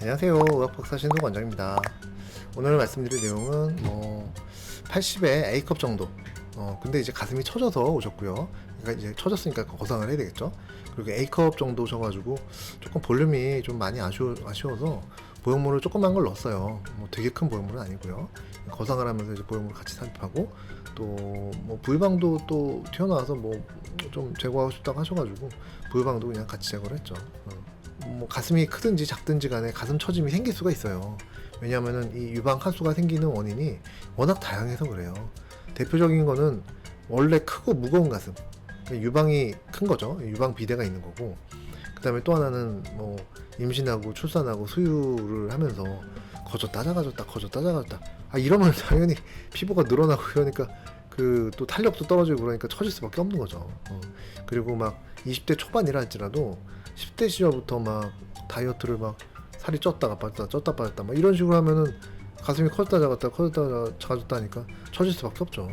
안녕하세요. 의학박사 신동 원장입니다. 오늘 말씀드릴 내용은 뭐 80에 A컵 정도. 어 근데 이제 가슴이 처져서 오셨고요. 그러니까 이제 처졌으니까 거상을 해야 되겠죠. 그리고 A컵 정도 오셔가지고 조금 볼륨이 좀 많이 아쉬워, 아쉬워서 보형물을 조그만 걸 넣었어요. 뭐 되게 큰 보형물은 아니고요. 거상을 하면서 이제 보형물 같이 삽입하고 또뭐 부유방도 또 튀어나와서 뭐 좀 제거하고 싶다고 하셔가지고 부유방도 그냥 같이 제거를 했죠. 어. 뭐 가슴이 크든지 작든지 간에 가슴 처짐이 생길 수가 있어요. 왜냐하면은 이 유방 하수가 생기는 원인이 워낙 다양해서 그래요. 대표적인 거는 원래 크고 무거운 가슴. 유방이 큰 거죠. 유방 비대가 있는 거고. 그 다음에 또 하나는 뭐 임신하고 출산하고 수유를 하면서 커졌다 작아졌다 커졌다 작아졌다. 아 이러면 당연히 피부가 늘어나고 그러니까 그 또 탄력도 떨어지고 그러니까 처질 수밖에 없는 거죠. 어. 그리고 막 20대 초반이라 할지라도 10대 시절부터 막 다이어트를 막 살이 쪘다가 빠졌다 쪘다 빠졌다 막 이런 식으로 하면은 가슴이 커졌다 작았다 커졌다 작아졌다 하니까 처질 수밖에 없죠.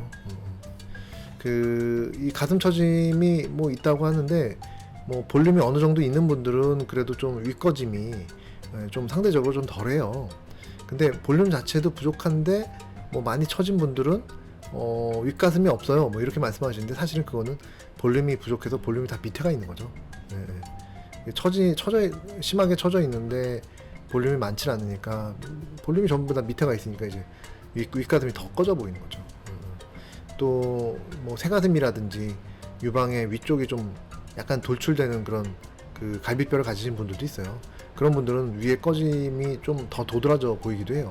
그이 가슴 처짐이 뭐 있다고 하는데 뭐 볼륨이 어느 정도 있는 분들은 그래도 좀 윗거짐이 예, 좀 상대적으로 좀 덜해요. 근데 볼륨 자체도 부족한데 뭐 많이 처진 분들은 어, 윗가슴이 없어요. 뭐 이렇게 말씀하시는데 사실은 그거는 볼륨이 부족해서 볼륨이 다 밑에가 있는 거죠. 예, 예. 처지 처져 심하게 처져 있는데 볼륨이 많지 않으니까 볼륨이 전부 다 밑에가 있으니까 이제 윗, 윗가슴이 더 꺼져 보이는 거죠. 또 뭐 새가슴이라든지 유방의 위쪽이 좀 약간 돌출되는 그런 그 갈비뼈를 가지신 분들도 있어요. 그런 분들은 위에 꺼짐이 좀 더 도드라져 보이기도 해요.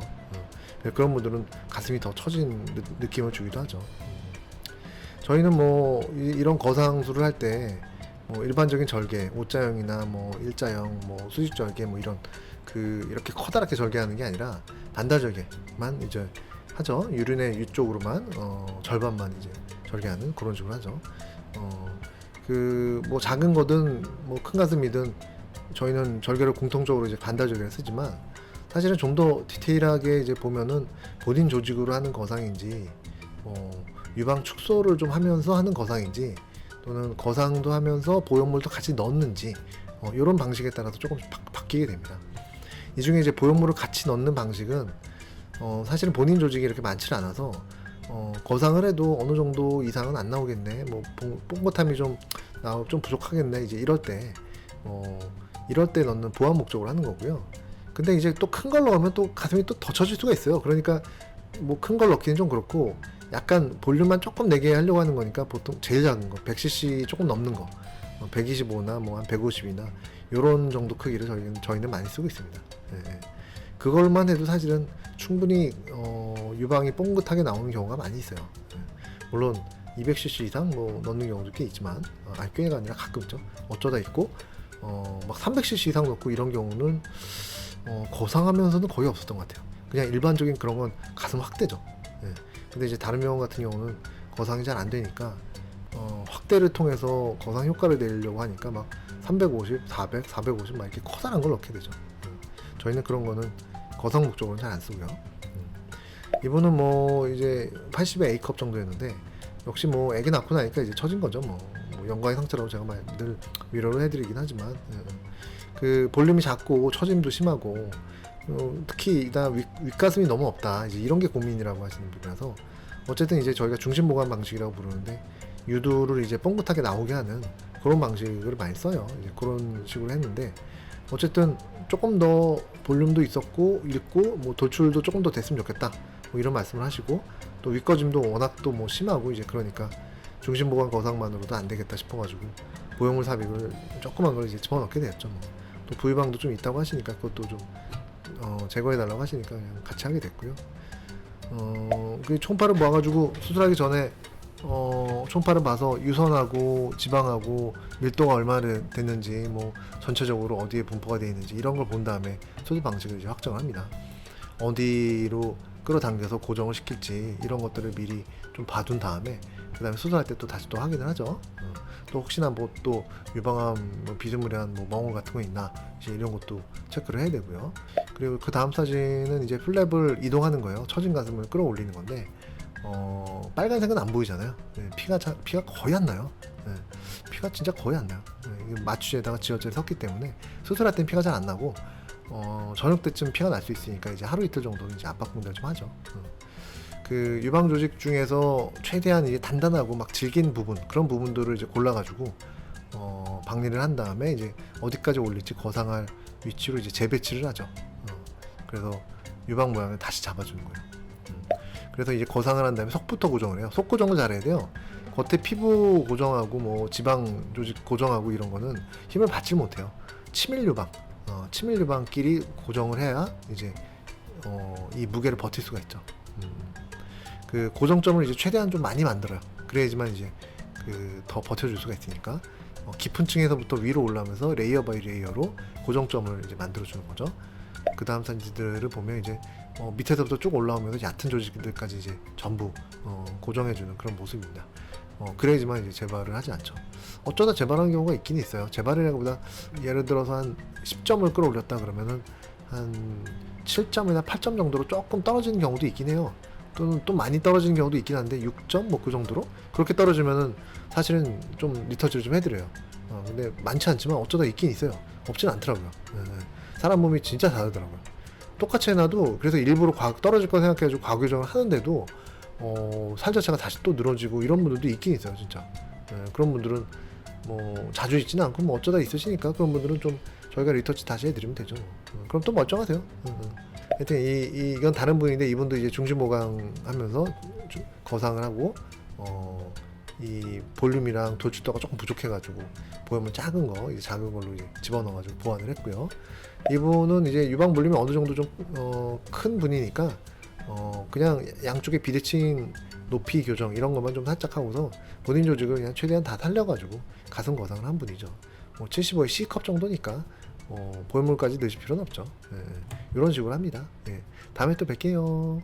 어. 그런 분들은 가슴이 더 처진 느, 느낌을 주기도 하죠. 저희는 뭐 이- 이런 거상술을 할 때 뭐 일반적인 절개, 오자형이나 뭐 일자형, 뭐 수직 절개 뭐 이런 그 이렇게 커다랗게 절개하는 게 아니라 반달 절개만 이제 하죠. 유륜의 위쪽으로만 어, 절반만 이제 절개하는 그런 식으로 하죠. 어, 그 뭐 작은 거든 뭐 큰 가슴이든 저희는 절개를 공통적으로 이제 반달 절개를 쓰지만 사실은 좀 더 디테일하게 이제 보면은 본인 조직으로 하는 거상인지 뭐 유방 축소를 좀 하면서 하는 거상인지 또는 거상도 하면서 보형물도 같이 넣는지 어, 이런 방식에 따라서 조금씩 바, 바뀌게 됩니다. 이 중에 이제 보형물을 같이 넣는 방식은 어, 사실은 본인 조직이 이렇게 많지 않아서 어, 거상을 해도 어느 정도 이상은 안 나오겠네. 뭐 뽕- 뽕긋함이 좀 나오 좀 부족하겠네. 이제 이럴 때 어, 이럴 때 넣는 보완 목적으로 하는 거고요. 근데 이제 또 큰걸 넣으면 또 가슴이 또더 처질 수가 있어요. 그러니까 뭐 큰 걸 넣기는 좀 그렇고 약간 볼륨만 조금 내게 하려고 하는 거니까 보통 제일 작은 거 100cc 조금 넘는 거 125나 뭐 한 150이나 요런 정도 크기를 저희는 저희는 많이 쓰고 있습니다. 예. 그걸만 해도 사실은 충분히 어, 유방이 뽕긋하게 나오는 경우가 많이 있어요. 예. 물론 200cc 이상 뭐 넣는 경우도 꽤 있지만 어, 아니 꽤가 아니라 가끔죠. 어쩌다 있고 어, 막 300cc 이상 넣고 이런 경우는 어, 거상하면서는 거의 없었던 것 같아요. 그냥 일반적인 그런 건 가슴 확대죠. 예. 근데 이제 다른 병원 같은 경우는 거상이 잘 안 되니까 어, 확대를 통해서 거상 효과를 내려고 하니까 막 350, 400, 450 막 이렇게 커다란 걸 넣게 되죠. 음. 저희는 그런 거는 거상 목적으로는 잘 안 쓰고요. 음. 이분은 뭐 이제 80에 A컵 정도였는데 역시 뭐 애기 낳고 나니까 이제 처진 거죠. 뭐, 뭐 영광의 상태라고 제가 말- 늘 위로를 해드리긴 하지만 예. 그 볼륨이 작고 처짐도 심하고 어, 특히 나 윗, 윗가슴이 너무 없다 이제 이런 게 고민이라고 하시는 분이라서 어쨌든 이제 저희가 중심 보관 방식이라고 부르는데 유두를 이제 뻥긋하게 나오게 하는 그런 방식을 많이 써요. 이제 그런 식으로 했는데 어쨌든 조금 더 볼륨도 있었고 있고 뭐 돌출도 조금 더 됐으면 좋겠다. 뭐 이런 말씀을 하시고 또 윗거짐도 워낙 또 뭐 심하고 이제 그러니까 중심 보관 거상만으로도 안 되겠다 싶어가지고 보형물 삽입을 조그만 걸 이제 집어넣게 되었죠. 뭐. 또 부유방도 좀 있다고 하시니까 그것도 좀 어, 제거해 달라고 하시니까 그냥 같이 하게 됐고요. 어, 그 총파를 모아가지고 수술하기 전에 어, 총파를 봐서 유선하고 지방하고 밀도가 얼마나 됐는지 뭐 전체적으로 어디에 분포가 되어 있는지 이런 걸 본 다음에 수술 방식을 이제 확정을 합니다. 어디로 끌어당겨서 고정을 시킬지 이런 것들을 미리 좀 봐둔 다음에 그 다음에 수술할 때 또 다시 또 확인을 하죠. 어, 또 혹시나 뭐 또 유방암 뭐 비스무리한 뭐 멍울 같은 거 있나 이제 이런 것도 체크를 해야 되고요. 그리고 그 다음 사진은 이제 플랩을 이동하는 거예요. 처진 가슴을 끌어올리는 건데 어, 빨간색은 안 보이잖아요. 네, 피가 자, 피가 거의 안 나요. 네, 피가 진짜 거의 안 나요. 네, 마취에다가 지어져 섞기 때문에 수술할 땐 피가 잘 안 나고 어, 저녁 때쯤 피가 날 수 있으니까 이제 하루 이틀 정도는 이제 압박 분달 좀 하죠. 어. 그 유방 조직 중에서 최대한 이제 단단하고 막 질긴 부분 그런 부분들을 이제 골라가지고 어, 박리를 한 다음에 이제 어디까지 올릴지 거상할 위치로 이제 재배치를 하죠. 어, 그래서 유방 모양을 다시 잡아주는 거예요. 음. 그래서 이제 거상을 한 다음에 속부터 고정을 해요. 속 고정을 잘해야 돼요. 겉에 피부 고정하고 뭐 지방 조직 고정하고 이런 거는 힘을 받지 못해요. 치밀 유방, 어, 치밀 유방끼리 고정을 해야 이제 어, 이 무게를 버틸 수가 있죠. 음. 그 고정점을 이제 최대한 좀 많이 만들어요. 그래야지만 이제 그 더 버텨줄 수가 있으니까 어, 깊은 층에서부터 위로 올라오면서 레이어 바이 레이어로 고정점을 이제 만들어주는 거죠. 그 다음 사진들을 보면 이제 어, 밑에서부터 쭉 올라오면서 얕은 조직들까지 이제 전부 어, 고정해주는 그런 모습입니다. 어, 그래야지만 이제 재발을 하지 않죠. 어쩌다 재발하는 경우가 있긴 있어요. 재발이라기보다 예를 들어서 한 10점을 끌어올렸다 그러면은 한 7점이나 8점 정도로 조금 떨어지는 경우도 있긴 해요. 또는 또 많이 떨어지는 경우도 있긴 한데 6점 뭐 그 정도로 그렇게 떨어지면은 사실은 좀 리터치를 좀 해드려요. 어, 근데 많지 않지만 어쩌다 있긴 있어요. 없진 않더라고요. 예, 예. 사람 몸이 진짜 다르더라고요. 똑같이 해놔도 그래서 일부러 과- 떨어질 거 생각해가지고 과교정을 하는데도 어, 살 자체가 다시 또 늘어지고 이런 분들도 있긴 있어요, 진짜. 예, 그런 분들은 뭐 자주 있지는 않고 뭐 어쩌다 있으시니까 그런 분들은 좀 저희가 리터치 다시 해드리면 되죠. 어, 그럼 또 멀쩡하세요. 어, 어. 하여튼 이, 이 이건 다른 분인데 이분도 이제 중심 보강 하면서 좀 거상을 하고 어, 이 볼륨이랑 돌출도가 조금 부족해가지고 보형물 작은 거 이제 작은 걸로 이제 집어넣어가지고 보완을 했고요. 이분은 이제 유방 볼륨이 어느 정도 좀큰 분이니까 어, 그냥 양쪽에 비대칭 높이 교정 이런 것만 좀 살짝 하고서 본인 조직을 그냥 최대한 다 살려가지고 가슴 거상을 한 분이죠. 뭐 75에 C컵 정도니까 어, 보형물까지 넣으실 필요는 없죠. 예, 이런 식으로 합니다. 예, 다음에 또 뵐게요.